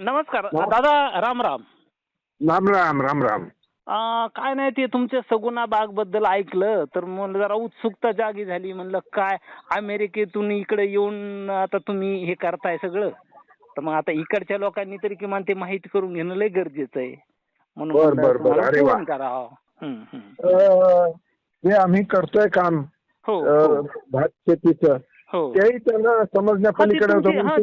नमस्कार. हा. दादा राम राम. राम राम राम राम. काय नाही ते तुमच्या सगुणा बागबद्दल ऐकलं तर म्हणलं जरा उत्सुकता जागी झाली म्हणलं काय अमेरिकेतून इकडे येऊन आता तुम्ही हे करताय सगळं. तर मग आता इकडच्या लोकांनी तरी किमान ते माहिती करून घेणं लय गरजेचं आहे. म्हणून बर, म्हणलं बर, बर. तुम्हाला अरे वा. फोन करावा. अं, जे आम्ही करतोय काम. हो हो, भात शेतीचं. हो तेही त्यांना हा, ते समजण्यापलीकडे तुमची- हा,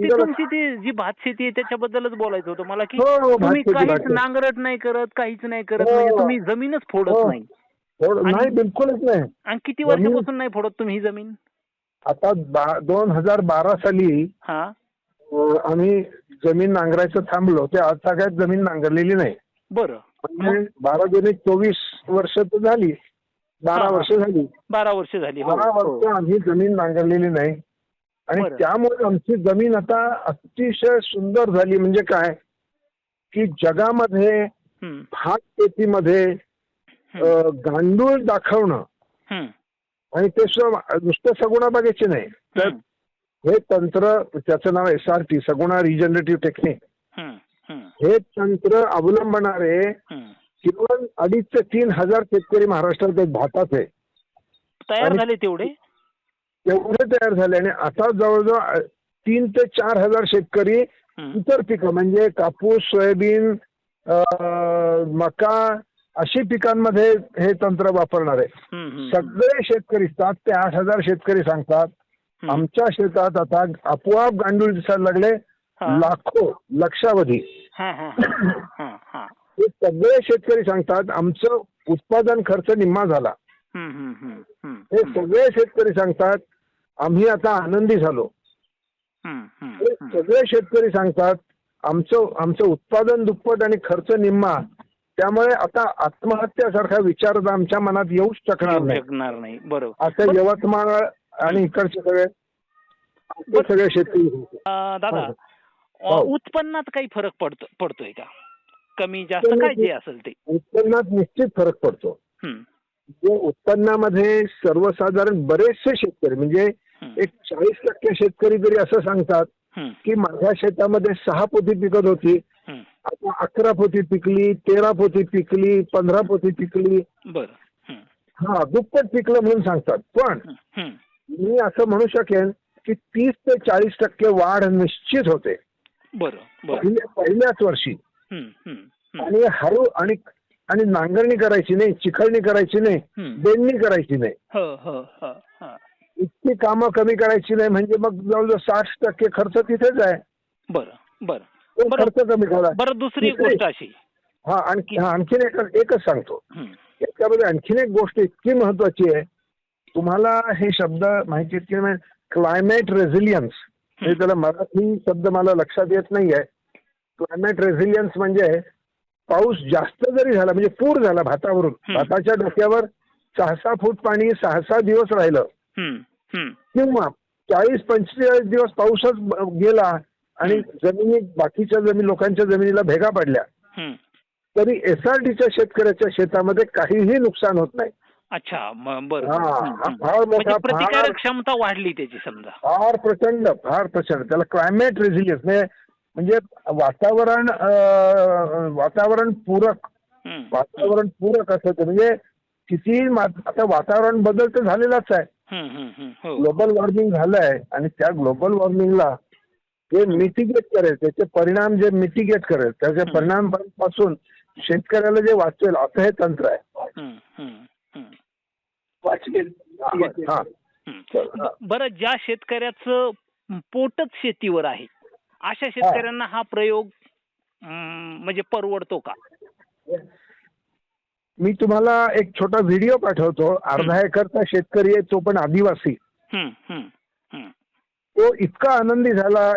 ते जी भात शेती आहे त्याच्याबद्दलच बोलायचं होतं. मला की हो, हो, तुम्ही काहीच. नांगरट नाही करत काहीच नाही करत हो. म्हणजे तुम्ही जमीनच फोडत हो. नाही. नाही बिलकुलच नाही. आणि किती वर्षापासून नाही फोडत तुम्ही ही जमीन? आता दोन हजार बारा साली हा. आम्ही जमीन नांगरायचं थांबलो. ते आज सगळ्यात जमीन नांगरलेली नाही. बरं. म्हणजे बारा जुने चोवीस वर्ष तर झाली. बारा हा, हा. वर्ष झाली. बारा वर्ष झाली हो, बारा हो. वर्ष आम्ही जमीन नांगरलेली नाही. आणि. त्यामुळे आमची जमीन आता अतिशय सुंदर झाली. म्हणजे काय? की जगामध्ये भात शेतीमध्ये गांडूळ दाखवणं आणि ते सुद्धा नुसतं सगुणा बागेचे नाही. तर हे तंत्र त्याचं नाव S R T Saguna regenerative technique हे तंत्र अवलंबणारे. किमान अडीच ते तीन हजार शेतकरी महाराष्ट्रात आहेत भाताचे तयार आणि- झाले तेवढे? एवढे तयार झाले आणि आता जवळजवळ तीन ते चार हजार शेतकरी इतर पिकं म्हणजे कापूस सोयाबीन अ, मका अशी पिकांमध्ये हे तंत्र वापरणार आहे. सगळे शेतकरी सात ते आठ हजार शेतकरी सांगतात. आमच्या शेतात आता आपोआप गांडूळ दिसायला लागले. हा. लाखो लक्षावधी. हा, हा, हा, हा, हा. हे सगळे शेतकरी सांगतात आमचं उत्पादन खर्च निम्मा झाला. हे सगळे शेतकरी सांगतात आम्ही आता आनंदी झालो. हे. सगळे शेतकरी सांगतात आमचं आमचं उत्पादन दुप्पट आणि खर्च निम्मा. त्यामुळे आता आत्महत्यासारखा विचार आमच्या मनात येऊच शकणार येऊ नाही. शकणार नाही. बरोबर. असं यवतमाळ आणि इकडचे सगळे सगळे शेतकरी दादा हो. उत्पन्नात काही फरक पडतो पडतोय का? कमी जास्त काय जे असेल ते. उत्पन्नात निश्चित फरक पडतो. जे उत्पन्नामध्ये सर्वसाधारण बरेचसे शेतकरी म्हणजे एक चाळीस टक्के शेतकरी तरी असं सांगतात की माझ्या शेतामध्ये सहा पोती पिकत होती. आता अकरा पोती पिकली तेरा पोती पिकली पंधरा पोती पिकली. हा दुप्पट पिकलं म्हणून सांगतात. पण. मी असं म्हणू शकेन की तीस ते चाळीस टक्के वाढ निश्चित होते. पहिल्याच वर्षी. आणि हळू आणि आणि नांगरणी करायची नाही चिखलणी करायची नाही. बेंडणी करायची नाही. हो हो हो हो. इतकी कामं कमी करायची नाही म्हणजे मग जवळजवळ साठ टक्के खर्च तिथेच आहे. बरं बरं. खर्च कमी करा. बरं दुसरी गोष्ट अशी. हा आणखी हा, आणखीन एक एकच सांगतो. याच्यामध्ये आणखीन एक गोष्ट इतकी महत्वाची आहे. तुम्हाला हे शब्द माहिती आहेत की क्लायमेट रेझिलियन्स म्हणजे त्याला मराठी शब्द मला लक्षात येत नाहीये. क्लायमेट रेझिलियन्स म्हणजे पाऊस जास्त जरी झाला म्हणजे पूर झाला भातावरून. भाताच्या डोक्यावर सहा सहा फूट पाणी सहा सहा दिवस राहिलं. किंवा चाळीस पंचेचाळीस दिवस पाऊसच गेला आणि जमिनी बाकीच्या जमीन लोकांच्या जमिनीला भेगा पडल्या. तरी एसआरटीच्या शेतकऱ्याच्या शेतामध्ये काहीही नुकसान होत नाही. अच्छा बरं. म्हणजे मोठा प्रतिकारक फार क्षमता वाढली त्याची समजा. फार प्रचंड फार प्रचंड. त्याला क्लायमेट रेझिलियन्स म्हणजे म्हणजे वातावरण वातावरण पूरक वातावरण पूरक असं म्हणजे किती आता वातावरण बदल तर झालेलाच आहे. हम्म, हम्म, हम्म. हो. ग्लोबल वॉर्मिंग झालंय आणि त्या ग्लोबल वॉर्मिंगला जे मिटिगेट करेल त्याचे परिणाम जे मिटिगेट करेल त्याच्या परिणामपासून शेतकऱ्याला जे वाचवेल असं हे तंत्र आहे. हा. हा. बरं ज्या शेतकऱ्याचं पोटच शेतीवर आहे अशा शेतकऱ्यांना हा प्रयोग म्हणजे परवडतो का? मी तुम्हाला एक छोटा व्हिडिओ पाठवतो. अर्धा एकरचा शेतकरी आहे तो पण आदिवासी. तो इतका आनंदी झाला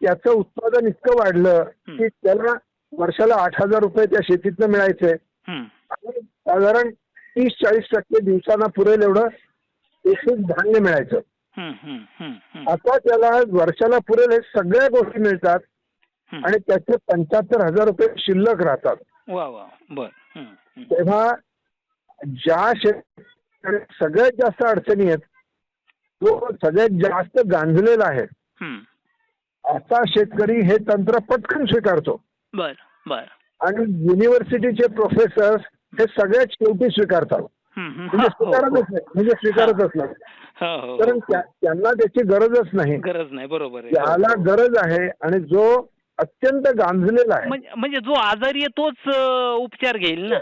त्याचं उत्पादन इतकं वाढलं की त्याला वर्षाला आठ हजार रुपये त्या शेतीतनं मिळायचे. साधारण तीस चाळीस टक्के दिवसांना पुरेल एवढं धान्य मिळायचं. आता त्याला वर्षाला पुरेल हे सगळ्या गोष्टी मिळतात. आणि त्याचे पंच्याहत्तर हजार रुपये शिल्लक राहतात. तेव्हा ज्या शेतकरी सगळ्यात जास्त अडचणी आहेत तो सगळ्यात जास्त गांजलेला आहे. आता शेतकरी हे तंत्र पटकन स्वीकारतो. बर बर. आणि युनिव्हर्सिटीचे प्रोफेसर हे सगळ्यात शेवटी स्वीकारतात. म्हणजे हा, स्वीकारतच हो. नाही. म्हणजे स्वीकारतच नाही. हो, कारण. त्या- त्यांना त्याची गरजच नाही. गरज नाही. बरोबर ज्याला गरज आहे आणि जो अत्यंत गांजलेला आहे. म्हणजे म्हणजे जो आजारी आहे तोच उपचार घेईल ना?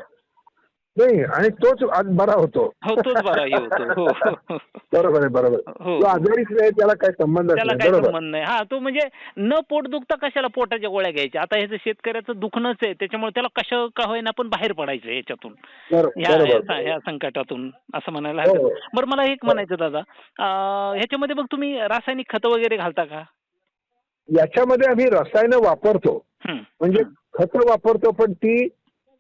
नाही आणि तोच आज बरा होतो. हो तोच बरा हे होतो हो. बरोबर आहे बरोबर हो. जो आजारीच नाही त्याला काही संबंध त्याला नाही काय संबंध नाही. हा तो म्हणजे न पोट दुखता कशाला पोटाच्या गोळ्या घ्यायच्या? आता ह्याचं शेतकऱ्याचं दुखणंच आहे त्याच्यामुळे त्याला कशा का होईना पण बाहेर पडायचं याच्यातून ह्या संकटातून असं म्हणायला. हरकत. बरं मला एक म्हणायचं दादा. ह्याच्यामध्ये मग तुम्ही रासायनिक खतं वगैरे घालता का? याच्यामध्ये आम्ही रसायनं वापरतो. म्हणजे खतं वापरतो पण ती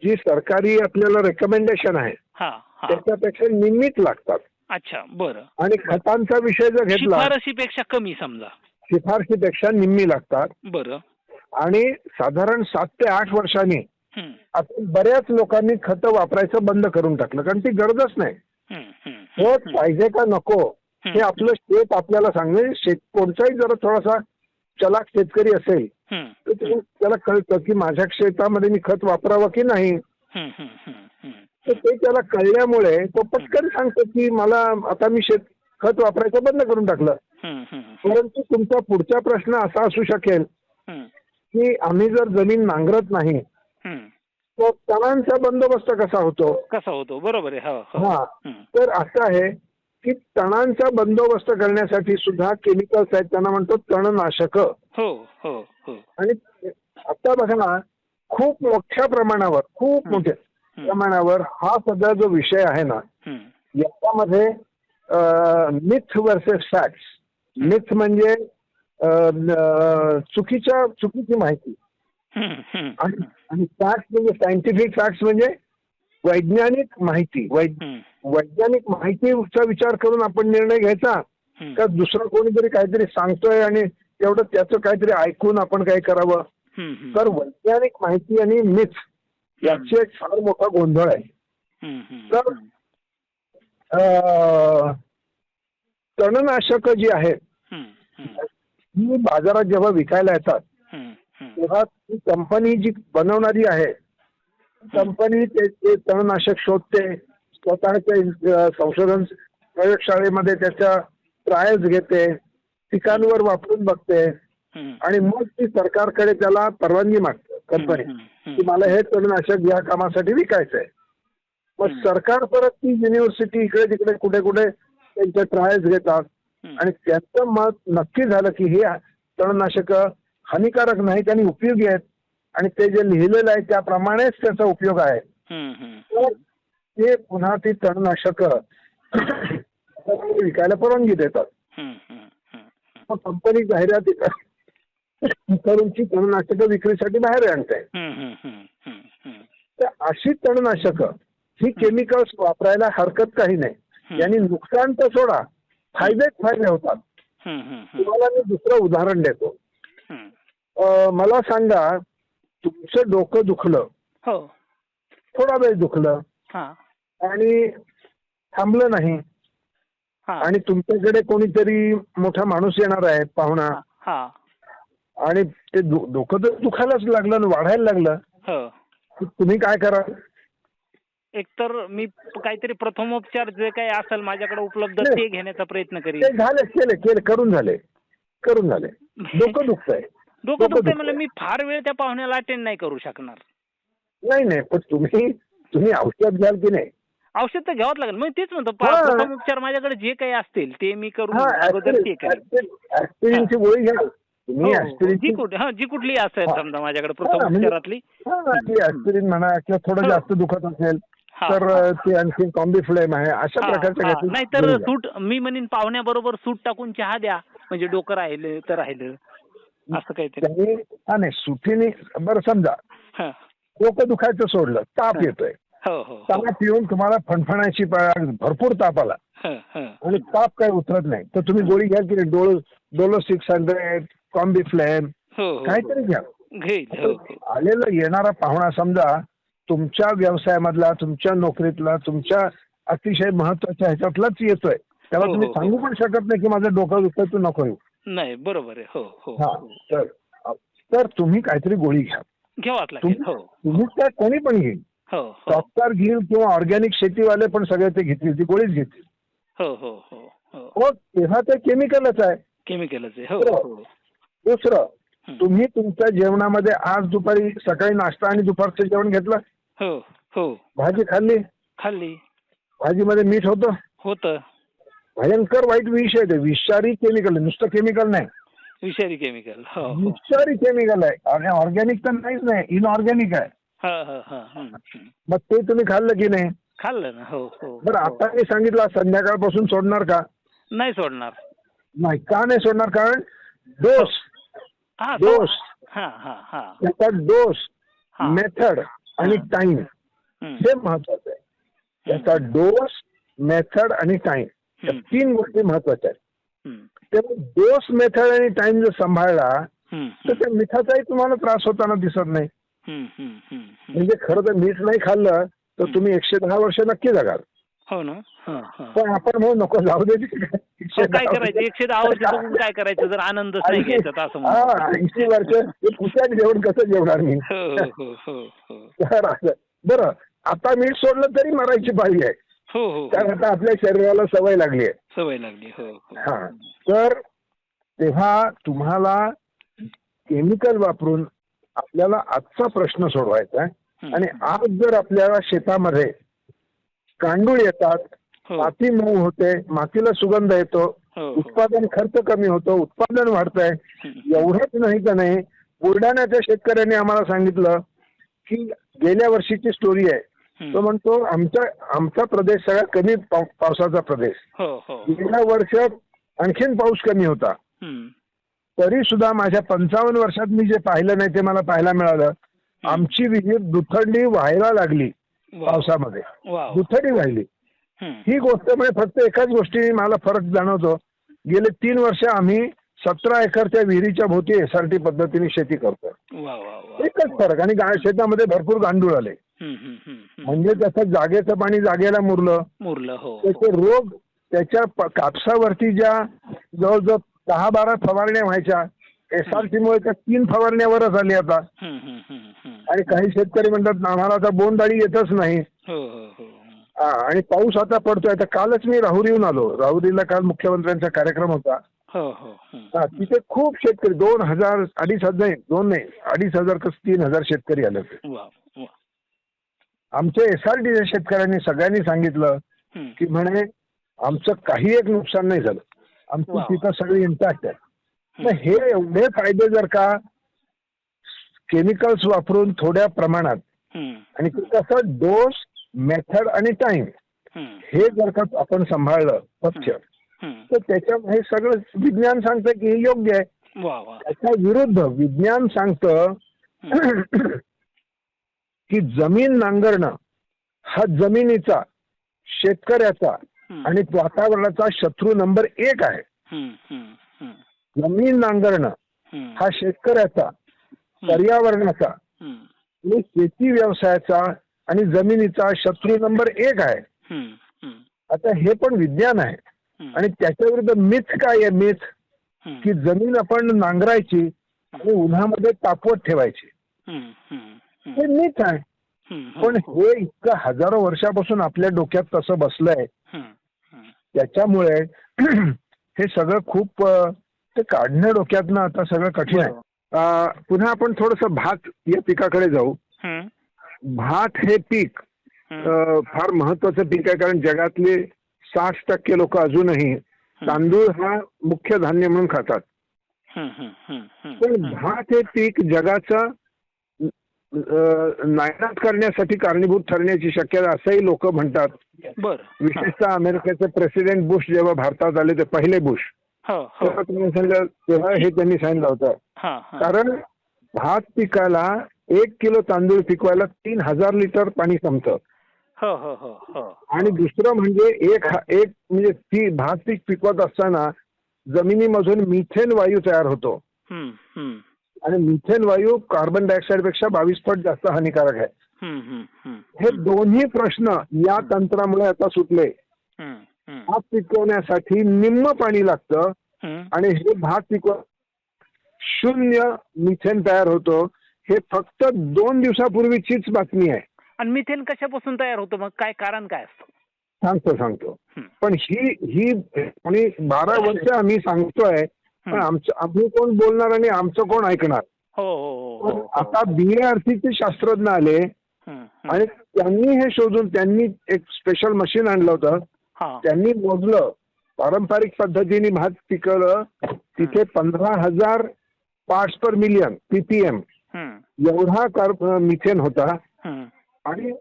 जी सरकारी आपल्याला रेकमेंडेशन आहे हा हा. त्याच्यापेक्षा निमित लागतात. अच्छा बरं. आणि खतांचा विषय जर घेतला शिफारशीपेक्षा कमी समजा. शिफारशीपेक्षा निम्मी लागतात. बरं. आणि साधारण सात ते आठ वर्षांनी हं, आता बऱ्याच लोकांनी खतं वापरायचं बंद करून टाकलं कारण ती गरजच नाही. हं, हं, खत हं, पाहिजे का नको हे आपलं शेत आपल्याला सांगणे शेत कोणताही जरा थोडासा चलाक शेतकरी असेल तर तो- त्याला कळतं की माझ्या शेतामध्ये मी खत वापरावं की नाही. तर ते त्याला कळल्यामुळे तो पटकन सांगतो की मला आता मी शेत खत वापरायचं बंद करून टाकलं. परंतु तुमचा पुढचा प्रश्न असा असू शकेल की आम्ही जर जमीन नांगरत नाही. तर तणांचा बंदोबस्त कसा होतो? कसा होतो? बरोबर आहे. हो हा. हं, तर असं आहे की तणांचा बंदोबस्त करण्यासाठी सुद्धा केमिकल्स आहेत. त्यांना म्हणतो तणनाशक. हो हो हो. आणि आता बघा ना खूप मोठ्या प्रमाणावर खूप मोठ्या प्रमाणावर हा सगळा जो विषय आहे ना याच्यामध्ये मिथ वर्सेस फॅक्ट्स मिथ म्हणजे चुकीच्या चुकीची माहिती. आणि फॅक्ट्स म्हणजे सायंटिफिक फॅक्ट्स म्हणजे वैज्ञानिक माहिती. वैज्ञानिक माहितीचा विचार करून आपण निर्णय घ्यायचा. का दुसरं कोणीतरी काहीतरी सांगतोय आणि तेवढं त्याचं काहीतरी ऐकून आपण काय करावं. तर वैज्ञानिक माहिती आणि मिथ याची एक फार मोठा गोंधळ आहे. तर- तणनाशक जी आहेत हं, बाजारात जेव्हा विकायला येतात. तेव्हा ती कंपनी जी बनवणारी आहे कंपनी ते तणनाशक शोधते स्वतःच्या संशोधन प्रयोगशाळेमध्ये त्याच्या ट्रायल्स घेते पिकांवर वापरून बघते आणि मग ती सरकारकडे त्याला परवानगी मागते कंपनी. की मला हे तणनाशक या कामासाठी विकायचं आहे मग. सरकार परत ती युनिव्हर्सिटी इकडे तिकडे कुठे कुठे त्यांच्या ट्रायल्स घेतात. आणि त्यांचं मत नक्की झालं की हे तणनाशक हानिकारक नाहीत आणि उपयोगी आहेत. आणि ते जे लिहिलेलं आहे त्याप्रमाणेच त्याचा उपयोग आहे. तर ते पुन्हा ती तणनाशक विकायला परवानगी देतात. मग कंपनी जाहिराती कर- करून ती तणनाशक विक्रीसाठी बाहेर आणते. तर अशी तणनाशक ही केमिकल्स वापरायला हरकत काही नाही. यांनी नुकसान तर सोडा फायदेच फायदे होतात. तुम्हाला मी दुसरं उदाहरण देतो. हं. मला सांगा तुमचं डोकं दुखलं. हो. थोडा वेळ दुखलं. आणि थांबलं नाही. हा. आणि तुमच्याकडे कोणीतरी मोठा माणूस येणार आहे पाहुणा. हा. आणि ते डोकं तर दुखायलाच लागलं आणि वाढायला लागलं. हो. तुम्ही काय करा एकतर मी काहीतरी प्रथमोपचार जे काही असेल माझ्याकडे उपलब्ध. ते घेण्याचा प्रयत्न करीन. झाले केले केले करून झाले. करून झाले. डोकं दुखतंय. डोकं डोकं दुखतंय. म्हणलं मी फार वेळ त्या पाहुण्याला अटेंड नाही करू शकणार. नाही नाही. पण तुम्ही तुम्ही औषध घ्याल की नाही? औषध तर घ्यावंच लागेल मग तेच म्हणतो हा. प्रथम उपचार माझ्याकडे जे काही असतील ते मी करून हा अगोदर ते करेन ऍस्पिरिनची गोळी घ्या तुम्ही हो, हो. जी ऍस्पिरिनची कुठ हा जी कुठली असेल हा. समजा माझ्याकडे हा, प्रथम म्हणजे- उपचारातली ऍस्पिरिन म्हणा किंवा थोडं हो. जास्त दुखत असेल हा, तर. ते आणखी कॉम्बी फ्लेम आहे अशा हा, प्रकारच्या हा. काहीतरी नाहीतर गोळी घ्या. सूट मी म्हणेन पाहुण्याबरोबर सूट टाकून चहा द्या म्हणजे डोकं राहिलं तर राहिलं असं काहीतरी त्यांनी हा नाही सुटीने बरं समजा हा. डोकं दुखायचं सोडलं ताप. येतोय हो हो हो. ताप येऊन तुम्हाला फणफणायची पा- भरपूर ताप आला. आणि ताप काय उतरत नाही. तर तुम्ही गोळी घ्याल की Dolo Dolo six hundred Combiflam हो, काहीतरी घ्या. आलेला येणारा पाहुणा समजा तुमच्या व्यवसायामधला तुमच्या नोकरीतला तुमच्या अतिशय महत्त्वाच्या ह्याच्यातलाच येतोय. त्याला तुम्ही सांगू पण शकत नाही की माझं डोकं दुखतंय तू नको येऊ. नाही बरोबर आहे. हो हो. तर तुम्ही काहीतरी गोळी घ्या. तुम्ही काय कोणी पण घेईल. हो हो. डॉक्टर घेईल किंवा ऑर्गॅनिक शेतीवाले पण सगळे ते घेतील ती गोळीच घेतील. हो हो हो हो. हो तेव्हा ते केमिकलच आहे. केमिकलच आहे. हो. हो. दुसरं हं. तुम्ही तुमच्या जेवणामध्ये आज दुपारी सकाळी नाश्ता आणि दुपारचं जेवण घेतलं? हो हो. भाजी खाल्ली? खाल्ली. भाजीमध्ये मीठ होतं? होतं. भयंकर वाईट विष आहे ते. विषारी केमिकल नुसतं केमिकल नाही. विषारी केमिकल हो हो. विषारी केमिकल आहे. आणि ऑर्गॅनिक तर नाहीच नाही. इनऑर्गॅनिक आहे. हा हा हा हं, हं. मग ते तुम्ही खाल्लं की नाही? खाल्लं ना हो हो. बरं आता मी सांगितलं संध्याकाळपासून सोडणार का? नाही सोडणार. नाही का नाही सोडणार? कारण डोस. हा तो- डोस. हा हा हा. त्याचा डोस हा. मेथड आणि टाइम हं. हे महत्वाचं आहे. त्याचा डोस मेथड आणि टाइम या. तीन गोष्टी महत्वाच्या आहेत. तेव्हा डोस मेथड आणि टाइम जर सांभाळला हं. तर त्या मिठाचाही तुम्हाला त्रास होताना दिसत नाही. म्हणजे खरं तर मीठ नाही खाल्लं तर तुम्ही एकशे दहा वर्ष नक्की जगाल. हो ना? पण आपण म्हणू नको जाऊ दे. हो, काय करायचं? एकशे दहा वर्ष बघून काय करायचं? जर आनंदच नाही घ्यायचा असं ऐंशी वर्ष पुस्तक जेवण कसं जेवणार मी? हो हो हो हो. हो. बरं आता मीठ सोडलं तरी मरायची पाळी आहे. हो हो कारण आता आपल्या शरीराला सवय लागली आहे. सवय लागली हा. तर तेव्हा तुम्हाला केमिकल वापरून आपल्याला आजचा प्रश्न सोडवायचा आहे. आणि आज जर आपल्याला शेतामध्ये कांडूळ येतात हो माती मऊ होते मातीला सुगंध येतो हो हो उत्पादन खर्च कमी होतो उत्पादन वाढतंय. एवढंच नाही का नाही बुलढाण्याच्या शेतकऱ्यांनी आम्हाला सांगितलं की गेल्या वर्षीची स्टोरी आहे. तो म्हणतो आमचा आमचा प्रदेश सगळ्यात कमी पाव- पावसाचा प्रदेश गेल्या वर्षात आणखीन पाऊस कमी होता. तरी सुद्धा माझ्या पंचावन्न वर्षात मी जे पाहिलं नाही ते मला पाहायला मिळालं. आमची विहीर दुथंडी व्हायला लागली. पावसामध्ये. दुथडी वाहिली हं. गोष्ट म्हणजे फक्त एकाच गोष्टी मला फरक जाणवतो. गेले तीन वर्ष आम्ही सतरा एकरच्या विहिरीच्या भोवती एसआरटी पद्धतीने शेती करतोय. वा एकच फरक आणि शेतामध्ये भरपूर गांडूळ आले. म्हणजे त्याचं जागेचं पाणी जागेला मुरलं मुरलं हो हो. त्याचे रोग त्याच्या कापसावरती ज्या जवळजवळ दहा बारा फवारण्या व्हायच्या. एसआरटी मुळे त्या तीन फवारण्यावरच आली आता. आणि काही शेतकरी म्हणतात आम्हाला आता बोंडअळी येतच नाही. हो हो हो. आणि पाऊस आता पडतोय. आता कालच मी राहुरीहून आलो. राहुरीला काल मुख्यमंत्र्यांचा कार्यक्रम होता. तिथे खूप शेतकरी दोन हजार अडीच हजार नाही, दोन नाही अडीच हजार कस तीन हजार शेतकरी आले होते. आमच्या एसआरटीच्या शेतकऱ्यांनी सगळ्यांनी सांगितलं. की म्हणे आमचं काही एक नुकसान नाही झालं. आमची. पिकं सगळी इंटॅक्ट आहे हं. मग हे एवढे फायदे जर का केमिकल्स वापरून थोड्या प्रमाणात. आणि कसं डोस मेथड आणि टाइम हं. जर का आपण सांभाळलं पथ्य हं. तर त्याच्या हे सगळं विज्ञान सांगतं की हे योग्य आहे त्याच्या विरुद्ध विज्ञान सांगतं की जमीन नांगरणं हा जमिनीचा शेतकऱ्याचा. आणि वातावरणाचा शत्रू नंबर एक आहे. जमीन नांगरणं हं. शेतकऱ्याचा पर्यावरणाचा. आणि शेती व्यवसायाचा आणि जमिनीचा शत्रू नंबर एक आहे. आता हे पण विज्ञान आहे. आणि त्याच्या विरुद्ध मिथ काय आहे मिथ. की जमीन आपण नांगरायची आणि उन्हामध्ये तापवत ठेवायची हं. मिथ आहे. पण हे इतकं हजारो वर्षापासून आपल्या डोक्यात तसं बसलंय हं. हं. त्याच्यामुळे हे सगळं खूप ते काढणं डोक्यातनं आता सगळं कठीण आहे पुन्हा आपण थोडस भात या पिकाकडे जाऊ हं. भात हे पीक हं. फार महत्वाचं पीक आहे कारण जगातले साठ टक्के लोक अजूनही तांदूळ हा मुख्य धान्य म्हणून खातात हं. हं. हं. हं. पण भात हे पीक जगाचा नायनाट करण्यासाठी कारणीभूत ठरण्याची शक्यता असंही लोक म्हणतात. बर. विशेषतः अमेरिकेचे प्रेसिडेंट बुश जेव्हा भारतात आले ते पहिले बुश. हो हो. तेव्हा तुम्ही सांगितलं तेव्हा हे त्यांनी सांगितलं होतं. कारण भात पिकाला एक किलो तांदूळ पिकवायला तीन हजार लिटर पाणी संपतं. हो हो हो हो. आणि दुसरं म्हणजे एक एक म्हणजे ती भात पीक पिकवत असताना जमिनीमधून मिथेन वायू तयार होतो. आणि मिथेन वायू कार्बन डायऑक्साईडपेक्षा बावीस पट जास्त हानिकारक आहे हं. दोन्ही प्रश्न या तंत्रामुळे आता सुटले. भात पिकवण्यासाठी निम्म पाणी लागतं. आणि हे भात पिकव शून्य मिथेन तयार होतो हे फक्त दोन दिवसापूर्वीचीच बातमी आहे आणि मिथेन कशापासून तयार होतं मग काय कारण काय असतं सांगतो सांगतो. पण ही ही कोणी बारा वर्ष आम्ही सांगतोय पण. आमचं आम्ही कोण बोलणार आणि आमचं कोण ऐकणार हो हो हो, पण हो हो. आता बी चे शास्त्रज्ञ आले. आणि त्यांनी हे शोधून त्यांनी एक स्पेशल मशीन आणलं होतं त्यांनी मोजलं पारंपरिक पद्धतीने भात पिकवलं तिथे पंधरा हजार पार्ट्स पर मिलियन पीपीएम एवढा मिथेन होता. आणि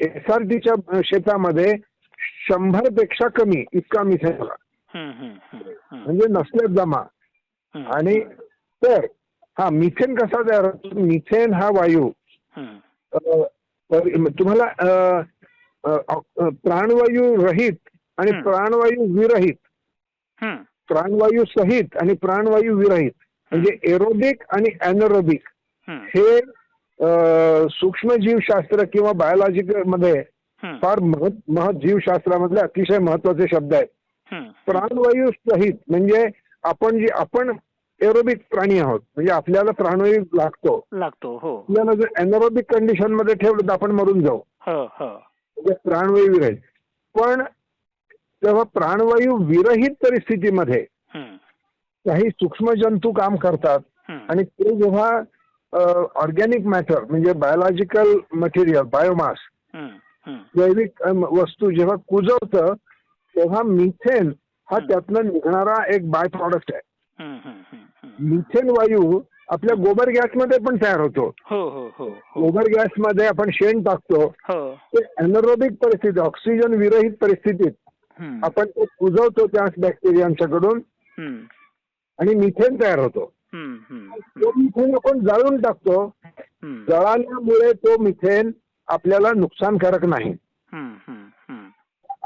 एस आर टीच्या शेतामध्ये शंभरपेक्षा कमी इतका मिथेन होता म्हणजे नसल्यात जमा. आणि तर हा मिथेन कसा तयार होतो मिथेन हा वायू तुम्हाला प्राणवायू रहित आणि. प्राणवायू विरहित. प्राणवायू सहित आणि प्राणवायू विरहित म्हणजे एरोबिक आणि अॅनरोबिक. हे सूक्ष्मजीवशास्त्र किंवा बायोलॉजिकलमध्ये. फार महत् महत् जीवशास्त्रामधले अतिशय महत्त्वाचे शब्द आहेत. प्राणवायू सहित म्हणजे आपण जे आपण एरोबिक प्राणी आहोत म्हणजे आपल्याला प्राणवायू लागतो लागतो हो आपल्याला जर अॅनरोबिक कंडिशनमध्ये ठेवलं तर आपण मरून जाऊ हो हो म्हणजे प्राणवायू विरहित पण तेव्हा प्राणवायू विरहित परिस्थितीमध्ये. काही सूक्ष्म जंतू काम करतात. आणि ते जेव्हा ऑर्गॅनिक मॅटर म्हणजे बायोलॉजिकल मटेरियल बायोमास. जैविक वस्तू जेव्हा कुजवतं तेव्हा मिथेन हा. त्यातनं निघणारा एक बाय प्रॉडक्ट आहे. मिथेन वायू आपल्या गोबर गॅसमध्ये पण तयार होतो हो हो हो गोबर गॅसमध्ये आपण शेण टाकतो हो ते अॅनरोबिक परिस्थिती ऑक्सिजन विरहित परिस्थितीत. आपण ते कुजवतो त्या बॅक्टेरियांच्याकडून. आणि मिथेन तयार होतो. तो मिथेन आपण जाळून टाकतो. जळाल्यामुळे तो मिथेन आपल्याला नुकसानकारक नाही.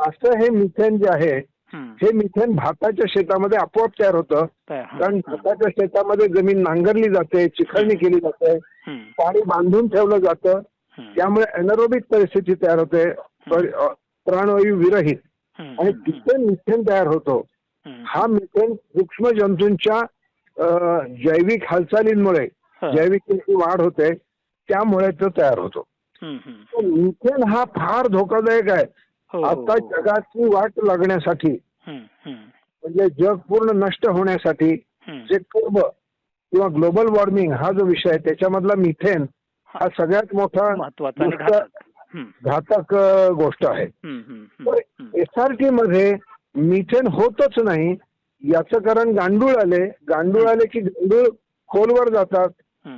असं हे मिथेन जे आहे. हे मिथेन भाताच्या शेतामध्ये आपोआप तयार होतं. कारण भाताच्या शेतामध्ये जमीन नांगरली जाते चिखलणी केली जाते. पाणी बांधून ठेवलं जातं. त्यामुळे अॅनरोबिक परिस्थिती तयार होते प्राणवायू विरहित. आणि तिथे मिथेन तयार होतो. हा मिथेन सूक्ष्म जंतूंच्या जैविक हालचालींमुळे. जैविक वाढ होते त्यामुळे तो तयार होतो मिथेन हा फार धोकादायक आहे आता हो. जगाची वाट लागण्यासाठी. म्हणजे जग पूर्ण नष्ट होण्यासाठी. जे कर्ब किंवा ग्लोबल वॉर्मिंग हा जो विषय आहे त्याच्यामधला मिथेन हा सगळ्यात मोठा घातक गोष्ट आहे. तर. एसआरटी मध्ये मिथेन होतच नाही याचं कारण गांडूळ आले गांडूळ आले की गांडूळ खोलवर जातात.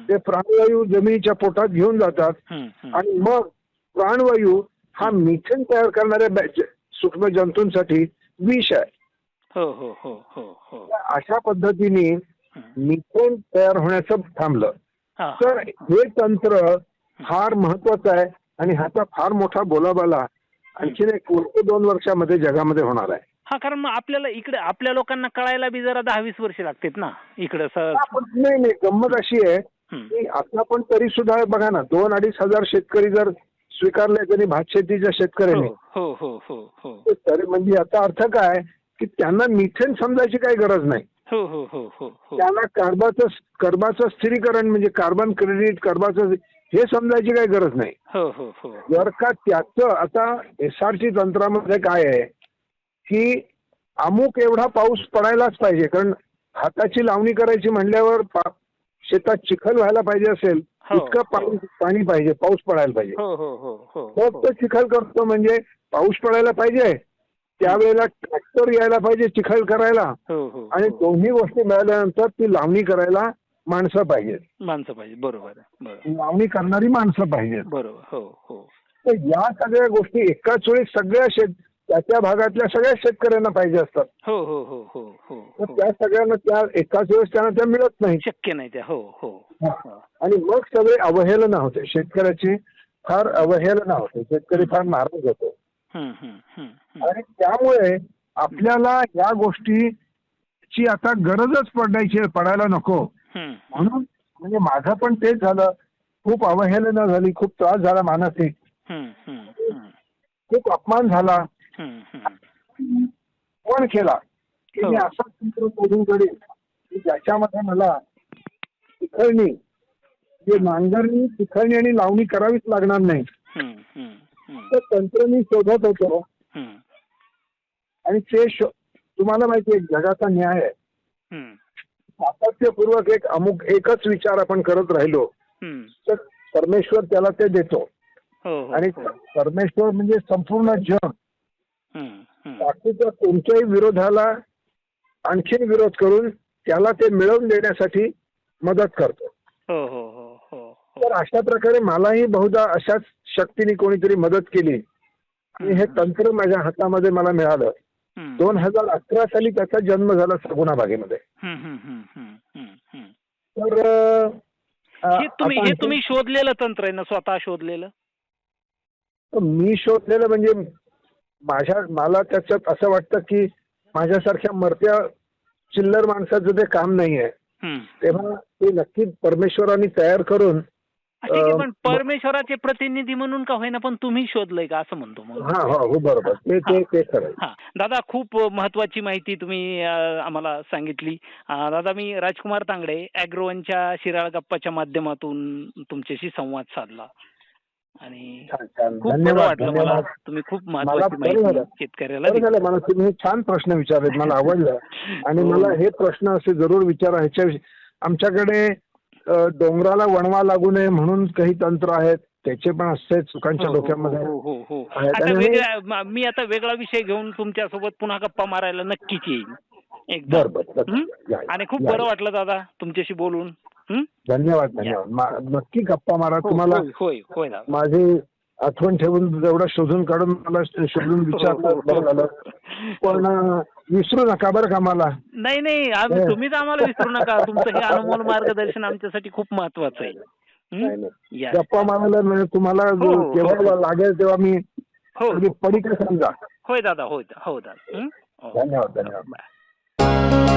ते प्राणवायू जमिनीच्या पोटात घेऊन जातात. आणि मग प्राणवायू हा मिथेन तयार करणाऱ्या सूक्ष्म जंतूंसाठी विष आहे. हो हो हो हो हो. अशा पद्धतीने. मिथेन तयार होण्याचं थांबलं. तर हे तंत्र फार महत्वाचं आहे आणि ह्याचा फार मोठा बोलाबाला आणखीन एक दोन वर्षामध्ये जगामध्ये होणार आहे. हा कारण मग आपल्याला इकडे आपल्या लोकांना कळायला बी जरा दहा वीस वर्ष लागतात ना इकडे नाही नाही गंमत अशी आहे की आता पण तरी सुद्धा बघा ना दोन अडीच हजार शेतकरी जर स्वीकारले त्यांनी भात शेतीच्या शेतकऱ्यांनी. हो हो हो हो हो. तर म्हणजे याचा अर्थ काय? की त्यांना मिथेन समजायची काही गरज नाही. हो हो हो हो हो. त्यांना कार्बाचं कर्बाचं स्थिरीकरण म्हणजे कार्बन क्रेडिट कर्बाचं हे समजायची काही गरज नाही. हो हो हो. जर का त्याचं आता एसआरची तंत्रामध्ये काय आहे? की अमुक एवढा पाऊस पडायलाच पाहिजे. कारण हाताची लावणी करायची म्हणल्यावर शेतात चिखल व्हायला पाहिजे असेल इतकं पाणी पाणी पाहिजे पाऊस पडायला पाहिजे. हो हो हो हो मग तो चिखल करतो म्हणजे पाऊस पडायला पाहिजे त्यावेळेला ट्रॅक्टर यायला पाहिजे चिखल करायला. हो हो आणि दोन्ही गोष्टी मिळाल्यानंतर ती लावणी करायला माणसं पाहिजेत. माणसं पाहिजे बरोबर लावणी करणारी माणसं पाहिजेत. बरोबर हो हो. तर या सगळ्या गोष्टी एकाच वेळी सगळ्या शेत त्या त्या भागातल्या सगळ्या शेतकऱ्यांना पाहिजे असतात. हो हो हो हो हो हो. त्या सगळ्यांना त्या एकाच वेळेस त्यांना त्या मिळत नाही शक्य नाही त्या हो. हो. हो. आणि मग सगळे अवहेलना होते. शेतकऱ्याची फार अवहेलना होते. शेतकरी फार नाराज होतो. आणि त्यामुळे आपल्याला या गोष्टीची आता गरजच पडायची पडायला नको. म्हणून म्हणजे माझं पण तेच झालं. खूप अवहेलना झाली खूप त्रास झाला मानसिक. खूप अपमान झाला. पण केला की हो. मी असा तंत्र शोधून काढेन. की ज्याच्यामध्ये मला जे नांगरणी तिखळणी आणि लावणी करावीच लागणार नाही. तर तंत्र मी शोधत होतो. आणि ते तुम्हाला माहिती आहे जगाचा न्याय आहे. सातत्यपूर्वक एक अमुक एकच विचार आपण करत राहिलो. तर परमेश्वर त्याला ते देतो. हो हो आणि हो. परमेश्वर म्हणजे संपूर्ण जग. बाकीच्या कोणत्याही विरोधाला आणखीन विरोध करून त्याला ते मिळवून देण्यासाठी मदत करतो. तर अशा प्रकारे मलाही बहुधा अशाच शक्तीने कोणीतरी मदत केली आणि हे तंत्र माझ्या हातामध्ये मला मिळालं. दोन हजार अकरा साली त्याचा जन्म झाला सगुणा बागेमध्ये. तर हे तुम्ही हे शोधलेलं तंत्र आहे ना स्वतः शोधलेलं मी शोधलेलं म्हणजे माझ्या मला त्याच्यात असं वाटतं की माझ्यासारख्या मरत्या चिल्लर माणसाचं ते काम नाही आहे हम्म. तेव्हा ते नक्कीच परमेश्वरांनी तयार करून ठीक आहे पण परमेश्वराचे प्रतिनिधी म्हणून का होईना पण तुम्ही शोधलंय का असं म्हणतो मग? हा हा हो बरोबर. हा. दादा खूप महत्वाची माहिती तुम्ही आम्हाला सांगितली. दादा मी राजकुमार तांगडे अॅग्रोवनच्या शिराळ गप्पाच्या माध्यमातून तुमच्याशी संवाद साधला. आणि खूप बरं धन्यवाद वाटलं मला. तुम्ही खूप महत्वाची माहिती. शेतकऱ्याला मला तुम्ही छान प्रश्न विचारलेत मला आवडलं. आणि हो. मला हे. प्रश्न असे जरूर विचारा. ह्याच्या आमच्याकडे डोंगराला वणवा लागू नये म्हणून काही तंत्र आहेत. त्याचे पण असते चुकांच्या हो, डोक्यामध्ये हो हो. आता म- आता वेगळा विषय घेऊन तुमच्यासोबत पुन्हा गप्पा मारायला नक्कीच येईल एकदा. बरं बरं नक्की. या, या, आणि खूप बरं. वाटलं दादा तुमच्याशी बोलून? धन्यवाद धन्यवाद. नक्की गप्पा मारा. तुम्हाला होय होय माझी आठवण ठेवून एवढं शोधून काढून मला शोधून विचारलं पण विसरू नका बरं का मला नाही नाही आम्ही. तुम्हीच आम्हाला विसरू नका तुमचं हे अनमोल मार्गदर्शन आमच्यासाठी खूप महत्वाचं आहे नाही? नाही. गप्पा मारायला म्हणजे तुम्हाला हो, हो, केव्हा हो. लागेल तेव्हा मी हो पडीक समजा होय दादा होय हो दादा हं? धन्यवाद धन्यवाद